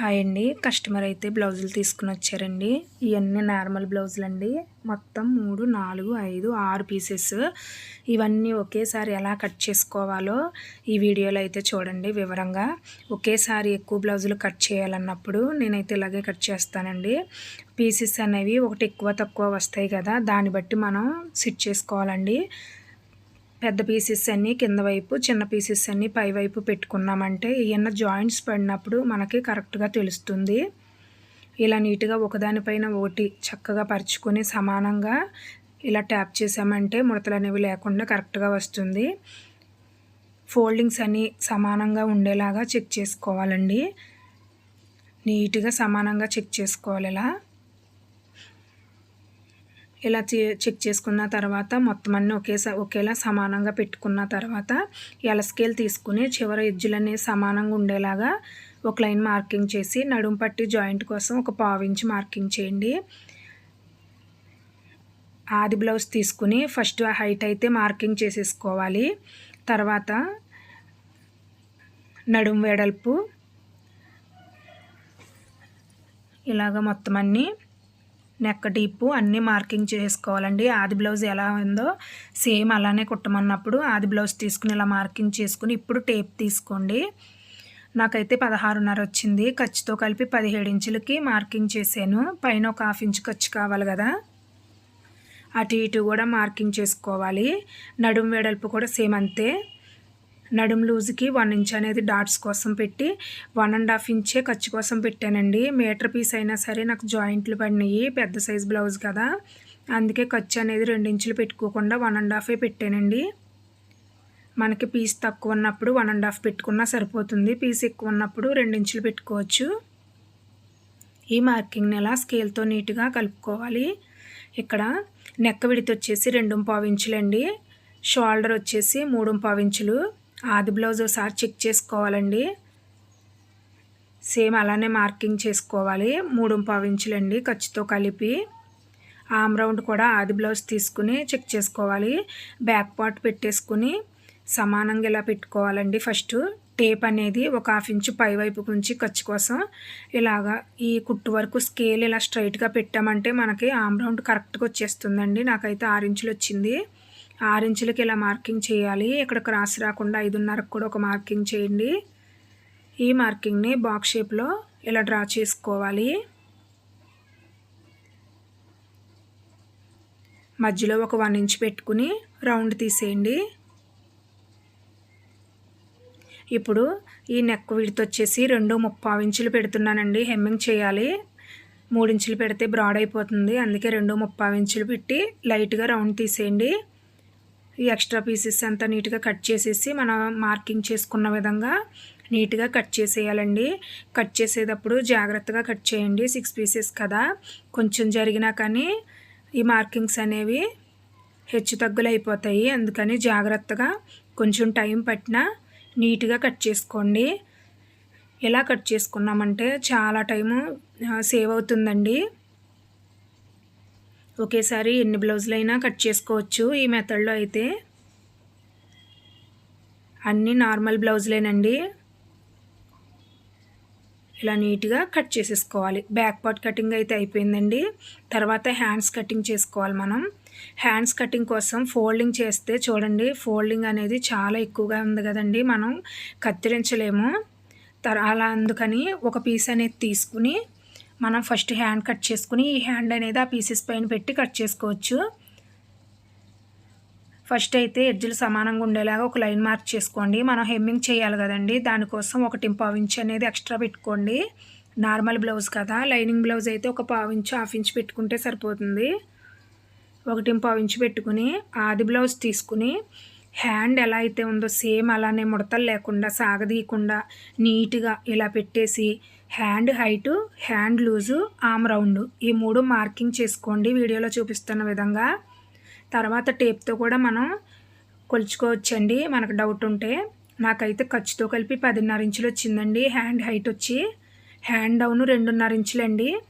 Hi అండి. Customer అయితే బ్లౌజులు తీసుకుని వచ్చారండి. ఇవన్నీ నార్మల్ బ్లౌజులు అండి మొత్తం మూడు నాలుగు ఐదు ఆరు పీసెస్ ఇవన్నీ ఒకేసారి ఎలా కట్ చేసుకోవాలో ఈ వీడియోలో అయితే చూడండి వివరంగా. ఒకేసారి ఎక్కువ బ్లౌజులు కట్ చేయాలన్నప్పుడు నేనైతే ఇలాగే కట్ చేస్తానండి. పీసెస్ అనేవి ఒకటి ఎక్కువ తక్కువ వస్తాయి కదా. దాన్ని బట్టి మనం సిట్ చేసుకోవాలండి. పెద్ద పీసెస్ అన్నీ కింద వైపు చిన్న పీసెస్ అన్నీ పై వైపు పెట్టుకున్నామంటే ఏమన్నా జాయింట్స్ పడినప్పుడు మనకి కరెక్ట్గా తెలుస్తుంది. ఇలా నీట్గా ఒకదానిపైన ఒకటి చక్కగా పరుచుకొని సమానంగా ఇలా ట్యాప్ చేసామంటే ముడతలు అనేవి లేకుండా కరెక్ట్గా వస్తుంది. ఫోల్డింగ్స్ అన్నీ సమానంగా ఉండేలాగా చెక్ చేసుకోవాలండి. నీట్గా సమానంగా చెక్ చేసుకోవాలి ఇలా. ఇలా చెక్ చేసుకున్న తర్వాత మొత్తం అన్నీ ఒకేసారి ఒకేలా సమానంగా పెట్టుకున్న తర్వాత ఎల స్కేల్ తీసుకుని చివరి ఎడ్జులన్నీ సమానంగా ఉండేలాగా ఒక లైన్ మార్కింగ్ చేసి నడుం పట్టి జాయింట్ కోసం ఒక పావు మార్కింగ్ చేయండి. ఆది బ్లౌజ్ తీసుకుని ఫస్ట్ హైట్ అయితే మార్కింగ్ చేసేసుకోవాలి. తర్వాత నడుం వెడల్పు ఇలాగ మొత్తం అన్నీ నెక్ డీప్ అన్నీ మార్కింగ్ చేసుకోవాలండి. ఆది బ్లౌజ్ ఎలా ఉందో సేమ్ అలానే కుట్టమన్నప్పుడు ఆది బ్లౌజ్ తీసుకుని ఇలా మార్కింగ్ చేసుకుని ఇప్పుడు టేప్ తీసుకోండి. నాకైతే పదహారున్నర వచ్చింది. ఖర్చుతో కలిపి పదిహేడు ఇంచులకి మార్కింగ్ చేశాను. పైన ఒక హాఫ్ ఇంచ్ ఖర్చు కావాలి కదా. అటు ఇటు కూడా మార్కింగ్ చేసుకోవాలి. నడుం వెడల్పు కూడా సేమ్ అంతే. నడుం లూజ్కి వన్ ఇంచ్ అనేది డాట్స్ కోసం పెట్టి వన్ అండ్ హాఫ్ ఇంచే ఖర్చు కోసం పెట్టానండి. మీటర్ పీస్ అయినా సరే నాకు జాయింట్లు పడినాయి పెద్ద సైజ్ బ్లౌజ్ కదా. అందుకే ఖర్చు అనేది రెండు ఇంచులు పెట్టుకోకుండా వన్ అండ్ హాఫే పెట్టానండి. మనకి పీస్ తక్కువ ఉన్నప్పుడు వన్ అండ్ హాఫ్ పెట్టుకున్నా సరిపోతుంది. పీస్ ఎక్కువ ఉన్నప్పుడు రెండు ఇంచులు పెట్టుకోవచ్చు. ఈ మార్కింగ్ని ఎలా స్కేల్తో నీట్గా కలుపుకోవాలి? ఇక్కడ నెక్క విడితే వచ్చేసి రెండు పావు ఇంచులండి. షోల్డర్ వచ్చేసి మూడు పావు ఇంచులు. ఆది బ్లౌజ్ ఒకసారి చెక్ చేసుకోవాలండి. సేమ్ అలానే మార్కింగ్ చేసుకోవాలి. మూడు ఇంచులండి ఖర్చుతో కలిపి. ఆమ్ రౌండ్ కూడా ఆది బ్లౌజ్ తీసుకుని చెక్ చేసుకోవాలి. బ్యాక్ పార్ట్ పెట్టేసుకుని సమానంగా ఇలా పెట్టుకోవాలండి? ఫస్ట్ టేప్ అనేది ఒక హాఫ్ ఇంచు పై వైపు నుంచి ఖర్చు కోసం ఇలాగా ఈ కుట్టు వరకు స్కేల్ ఇలా స్ట్రైట్గా పెట్టామంటే మనకి ఆమ్ రౌండ్ కరెక్ట్గా వచ్చేస్తుందండి. నాకైతే ఆరు ఇంచులు వచ్చింది. ఆరు ఇంచులకి ఇలా మార్కింగ్ చేయాలి. ఇక్కడ క్రాస్ రాకుండా ఐదున్నరకు కూడా ఒక మార్కింగ్ చేయండి. ఈ మార్కింగ్ని బాక్స్ షేప్లో ఇలా డ్రా చేసుకోవాలి. మధ్యలో ఒక వన్ ఇంచ్ పెట్టుకుని రౌండ్ తీసేయండి. ఇప్పుడు ఈ నెక్ విడితో వచ్చేసి రెండు ముప్పావు ఇంచులు పెడుతున్నానండి. హెమ్మింగ్ చేయాలి. మూడు ఇంచులు పెడితే బ్రాడ్ అయిపోతుంది. అందుకే రెండు ముప్పావు ఇంచులు పెట్టి లైట్గా రౌండ్ తీసేయండి. ఈ ఎక్స్ట్రా పీసెస్ అంతా నీట్గా కట్ చేసేసి మనం మార్కింగ్ చేసుకున్న విధంగా నీట్గా కట్ చేసేయాలండి. కట్ చేసేటప్పుడు జాగ్రత్తగా కట్ చేయండి సిక్స్ పీసెస్ కదా. కొంచెం జరిగినా కానీ ఈ మార్కింగ్స్ అనేవి హెచ్చు తగ్గులు అయిపోతాయి. అందుకని జాగ్రత్తగా కొంచెం టైం పట్టినా నీట్గా కట్ చేసుకోండి. ఎలా కట్ చేసుకున్నామంటే చాలా టైము సేవ్ అవుతుందండి. ఒకేసారి ఎన్ని బ్లౌజులైనా కట్ చేసుకోవచ్చు ఈ మెథడ్లో అయితే. అన్నీ నార్మల్ బ్లౌజులేనండి. ఇలా నీట్గా కట్ చేసేసుకోవాలి. బ్యాక్ పార్ట్ కటింగ్ అయితే అయిపోయిందండి. తర్వాత హ్యాండ్స్ కటింగ్ చేసుకోవాలి మనం. హ్యాండ్స్ కటింగ్ కోసం ఫోల్డింగ్ చేస్తే చూడండి ఫోల్డింగ్ అనేది చాలా ఎక్కువగా ఉంది కదండి. మనం కత్తిరించలేము. తర అలా అందుకని ఒక పీస్ అనేది తీసుకుని మనం ఫస్ట్ హ్యాండ్ కట్ చేసుకుని ఈ హ్యాండ్ అనేది ఆ పీసెస్ పైన పెట్టి కట్ చేసుకోవచ్చు. ఫస్ట్ అయితే ఎడ్జులు సమానంగా ఉండేలాగా ఒక లైన్ మార్క్ చేసుకోండి. మనం హెమ్మింగ్ చేయాలి కదండి. దానికోసం ఒకటి పావు ఇంచ్ అనేది ఎక్స్ట్రా పెట్టుకోండి. నార్మల్ బ్లౌజ్ కదా. లైనింగ్ బ్లౌజ్ అయితే ఒక పావు ఇంచు హాఫ్ ఇంచ్ పెట్టుకుంటే సరిపోతుంది. ఒకటి పావు ఇంచ్ పెట్టుకుని ఆది బ్లౌజ్ తీసుకుని హ్యాండ్ ఎలా అయితే ఉందో సేమ్ అలానే ముడతలు లేకుండా సాగదీయకుండా నీట్గా ఇలా పెట్టేసి hand height hand loose arm round. ఈ మూడు మార్కింగ్ చేసుకోండి. వీడియోలో చూపిస్తున్న విధంగా. తర్వాత టేప్తో కూడా మనం కొలుచుకోవచ్చండి. మనకు డౌట్ ఉంటే. నాకైతే ఖర్చుతో కలిపి పదిన్నర ఇంచులు వచ్చిందండి. హ్యాండ్ హైట్ వచ్చి హ్యాండ్ డౌన్ రెండున్నర ఇంచులండి.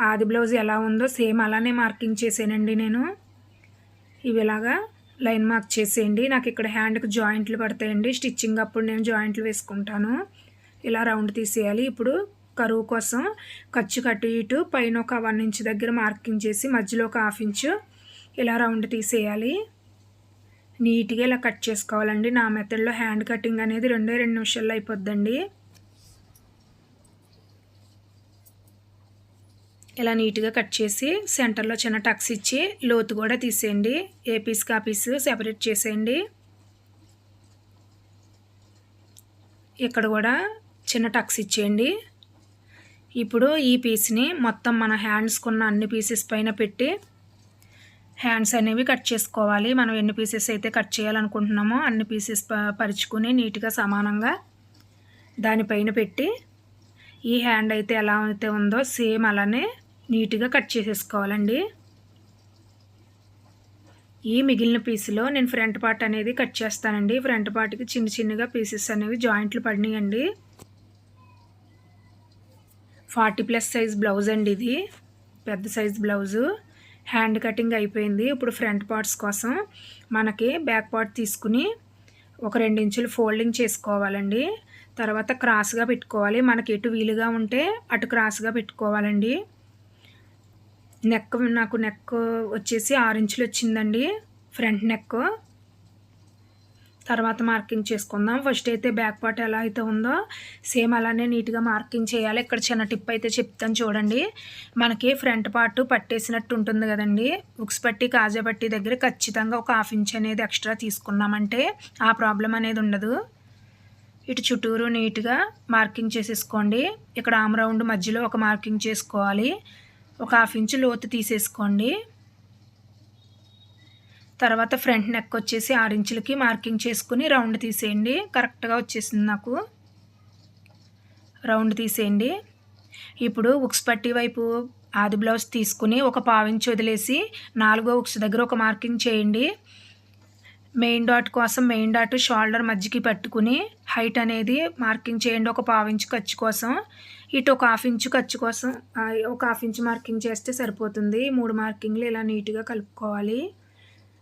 ఆది బ్లౌజ్ ఎలా ఉందో సేమ్ అలానే మార్కింగ్ చేసానండి నేను. ఇవి ఇలాగా లైన్ మార్క్ చేసేయండి. నాకు ఇక్కడ హ్యాండ్కి జాయింట్లు పడతాయండి. స్టిచ్చింగ్ అప్పుడు నేను జాయింట్లు వేసుకుంటాను. ఇలా రౌండ్ తీసేయాలి. ఇప్పుడు కరువు కోసం ఖర్చు కటు ఇటు పైన ఒక వన్ ఇంచ్ దగ్గర మార్కింగ్ చేసి మధ్యలో ఒక హాఫ్ ఇంచు ఇలా రౌండ్ తీసేయాలి. నీట్గా ఇలా కట్ చేసుకోవాలండి. నా మెథడ్లో హ్యాండ్ కటింగ్ అనేది రెండే రెండు నిమిషాల్లో అయిపోద్దండి. ఇలా నీట్గా కట్ చేసి సెంటర్లో చిన్న టక్స్ ఇచ్చి లోతు కూడా తీసేయండి. ఏ పీస్ కా పీస్ సెపరేట్ చేసేయండి. ఇక్కడ కూడా చిన్న టక్స్ ఇచ్చేయండి. ఇప్పుడు ఈ పీస్ని మొత్తం మన హ్యాండ్స్కున్న అన్ని పీసెస్ పైన పెట్టి హ్యాండ్స్ అనేవి కట్ చేసుకోవాలి. మనం ఎన్ని పీసెస్ అయితే కట్ చేయాలనుకుంటున్నామో అన్ని పీసెస్ పరుచుకుని నీట్గా సమానంగా దానిపైన పెట్టి ఈ హ్యాండ్ అయితే ఎలా అయితే ఉందో సేమ్ అలానే నీట్గా కట్ చేసేసుకోవాలండి. ఈ మిగిలిన పీసులో నేను ఫ్రంట్ పార్ట్ అనేది కట్ చేస్తానండి. ఫ్రంట్ పార్ట్కి చిన్న చిన్నగా పీసెస్ అనేవి జాయింట్లు పడినాయండి. ఫార్టీ ప్లస్ సైజ్ బ్లౌజ్ అండి ఇది. పెద్ద సైజ్ బ్లౌజు. హ్యాండ్ కటింగ్ అయిపోయింది. ఇప్పుడు ఫ్రంట్ పార్ట్స్ కోసం మనకి బ్యాక్ పార్ట్ తీసుకుని ఒక రెండు ఇంచులు ఫోల్డింగ్ చేసుకోవాలండి. తర్వాత క్రాస్గా పెట్టుకోవాలి. మనకి ఎటు వీలుగా ఉంటే అటు క్రాస్గా పెట్టుకోవాలండి. నెక్ నాకు నెక్ వచ్చేసి ఆరు ఇంచులు వచ్చిందండి. Front neck. తర్వాత మార్కింగ్ చేసుకుందాం. ఫస్ట్ అయితే బ్యాక్ పార్ట్ ఎలా అయితే ఉందో సేమ్ అలానే నీట్గా మార్కింగ్ చేయాలి. ఇక్కడ చిన్న టిప్ అయితే చెప్తాను చూడండి. మనకి ఫ్రంట్ పార్ట్ పట్టేసినట్టు ఉంటుంది కదండి. బుక్స్ పట్టి కాజా పట్టి దగ్గర ఖచ్చితంగా ఒక హాఫ్ ఇంచ్ అనేది ఎక్స్ట్రా తీసుకున్నామంటే ఆ ప్రాబ్లం అనేది ఉండదు. ఇటు చుట్టూరు నీట్గా మార్కింగ్ చేసేసుకోండి. ఇక్కడ ఆమ్ రౌండ్ మధ్యలో ఒక మార్కింగ్ చేసుకోవాలి. ఒక హాఫ్ ఇంచు లోతు తీసేసుకోండి. తర్వాత ఫ్రంట్ నెక్ వచ్చేసి ఆరు ఇంచులకి మార్కింగ్ చేసుకుని రౌండ్ తీసేయండి. కరెక్ట్గా వచ్చేసింది నాకు. రౌండ్ తీసేయండి. ఇప్పుడు ఉక్స్ పట్టి వైపు ఆది బ్లౌజ్ తీసుకుని ఒక పావించి వదిలేసి నాలుగో ఉక్స్ దగ్గర ఒక మార్కింగ్ చేయండి. మెయిన్ డాట్ కోసం మెయిన్ డాట్ షోల్డర్ మధ్యకి పట్టుకుని హైట్ అనేది మార్కింగ్ చేయండి ఒక పావు ఇంచు ఖర్చు కోసం. ఇటు ఒక హాఫ్ ఇంచు ఖర్చు కోసం ఒక హాఫ్ ఇంచు మార్కింగ్ చేస్తే సరిపోతుంది. మూడు మార్కింగ్లు ఇలా నీట్గా కలుపుకోవాలి.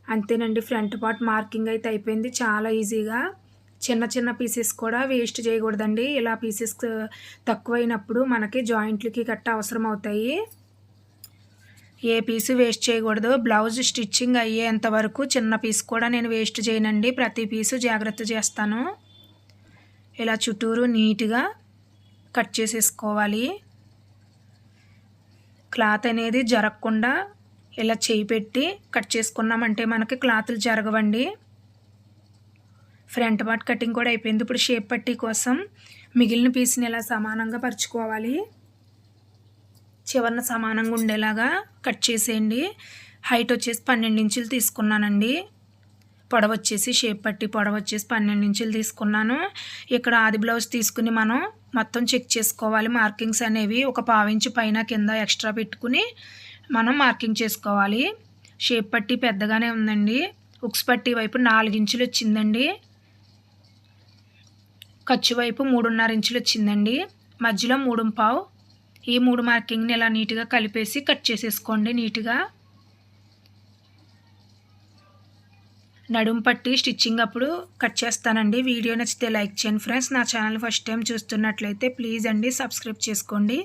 అంతేనండి ఫ్రంట్ పార్ట్ మార్కింగ్ అయితే అయిపోయింది. చాలా ఈజీగా చిన్న చిన్న పీసెస్ కూడా వేస్ట్ చేయకూడదండి. ఇలా పీసెస్ తక్కువైనప్పుడు మనకి జాయింట్లకి కట్ట అవసరం అవుతాయి ఏ పీసు వేస్ట్ చేయకూడదు. బ్లౌజ్ స్టిచ్చింగ్ అయ్యేంత వరకు చిన్న పీస్ కూడా నేను వేస్ట్ చేయనండి. ప్రతి పీసు జాగ్రత్త చేస్తాను. ఇలా చుట్టూరు నీట్గా కట్ చేసేసుకోవాలి. క్లాత్ అనేది జరగకుండా ఇలా చేయి పెట్టి కట్ చేసుకున్నామంటే మనకి క్లాతులు జరగవండి. ఫ్రంట్ పార్ట్ కటింగ్ కూడా అయిపోయింది. ఇప్పుడు షేప్ పట్టి కోసం మిగిలిన పీస్ని ఇలా సమానంగా పరుచుకోవాలి? చివరిన సమానంగా ఉండేలాగా కట్ చేసేయండి. హైట్ వచ్చేసి పన్నెండు ఇంచులు తీసుకున్నానండి. పొడవ వచ్చేసి షేప్ పట్టి పొడవ వచ్చేసి పన్నెండు ఇంచులు తీసుకున్నాను. ఇక్కడ ఆది బ్లౌజ్ తీసుకుని మనం మొత్తం చెక్ చేసుకోవాలి. మార్కింగ్స్ అనేవి ఒక పావించి పైన కింద ఎక్స్ట్రా పెట్టుకుని మనం మార్కింగ్ చేసుకోవాలి. షేప్ పట్టి పెద్దగానే ఉందండి. ఉక్స్ పట్టి వైపు నాలుగు ఇంచులు వచ్చిందండి. ఖర్చు వైపు మూడున్నర ఇంచులు వచ్చిందండి. మధ్యలో మూడు పావు ఈ మూడు మార్కింగ్ని ఇలా నీట్గా కలిపేసి కట్ చేసేసుకోండి నీట్గా. నడుం పట్టి స్టిచ్చింగ్ అప్పుడు కట్ చేస్తానండి. వీడియో నచ్చితే లైక్ చేయండి. ఫ్రెండ్స్ నా ఛానల్ ఫస్ట్ టైం చూస్తున్నట్లయితే ప్లీజ్ అండి సబ్స్క్రైబ్ చేసుకోండి.